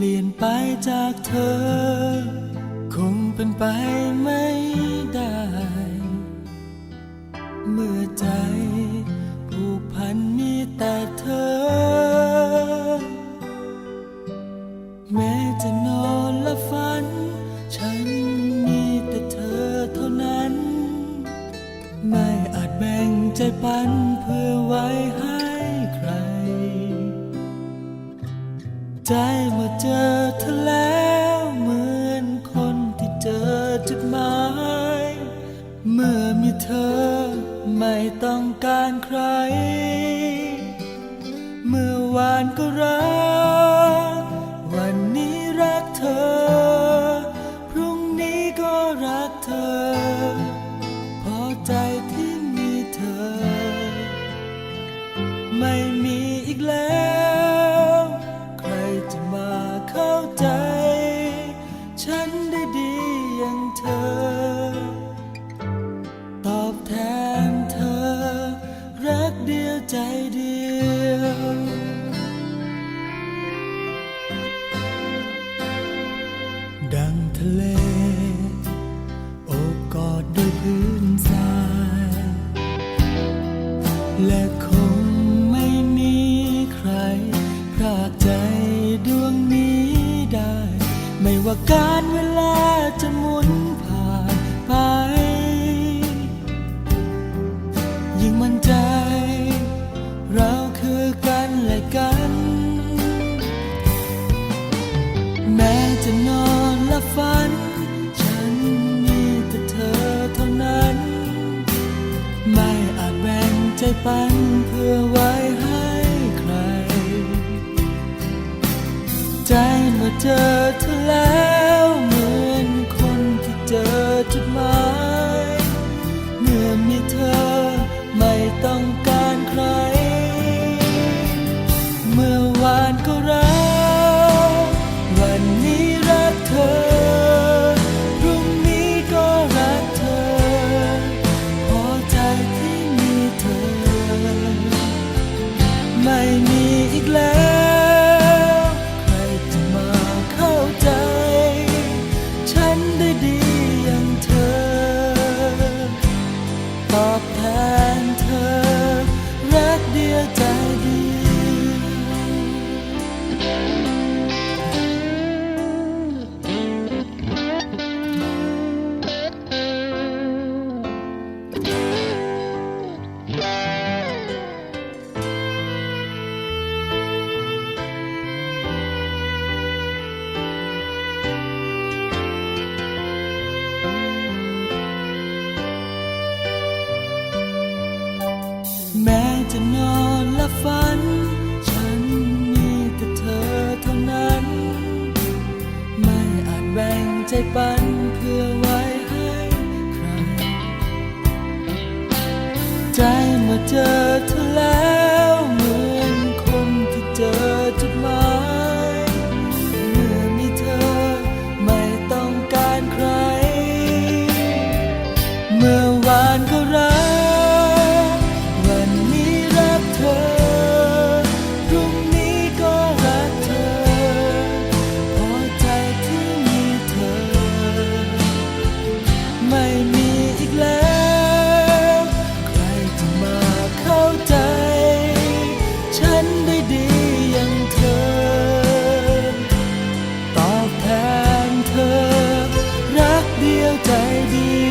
ปลี่ยนไปจากเธอ คงเป็นไปไม่ได้ เมื่อใจ ใจเมื่อเจอเธอแล้วเหมือนคนที่เจอจุดหมาย เมื่อมีเธอไม่ต้องการใคร เมื่อวานก็รัก วันนี้รักเธอ พรุ่งนี้ก็รักเธอ พอใจที่มีเธอ ไม่มีอีกแล้ว เล โอบกอดด้วยพื้นทราย และคงไม่มีใคร พรากใจดวงนี้ได้ ไม่ว่าการเวลาจะหมุนผ่านไป ยิ่งมั่นใจ เราคือกันและกัน แม้จะนอน ปันเพื่อไว้ให้ใคร ใจเมื่อเจอเธอแล้ว นเธอ รักเดียวใจเดียว ใจปันเพื่อไว้ให้ใคร ใจมาเจอ ใจดี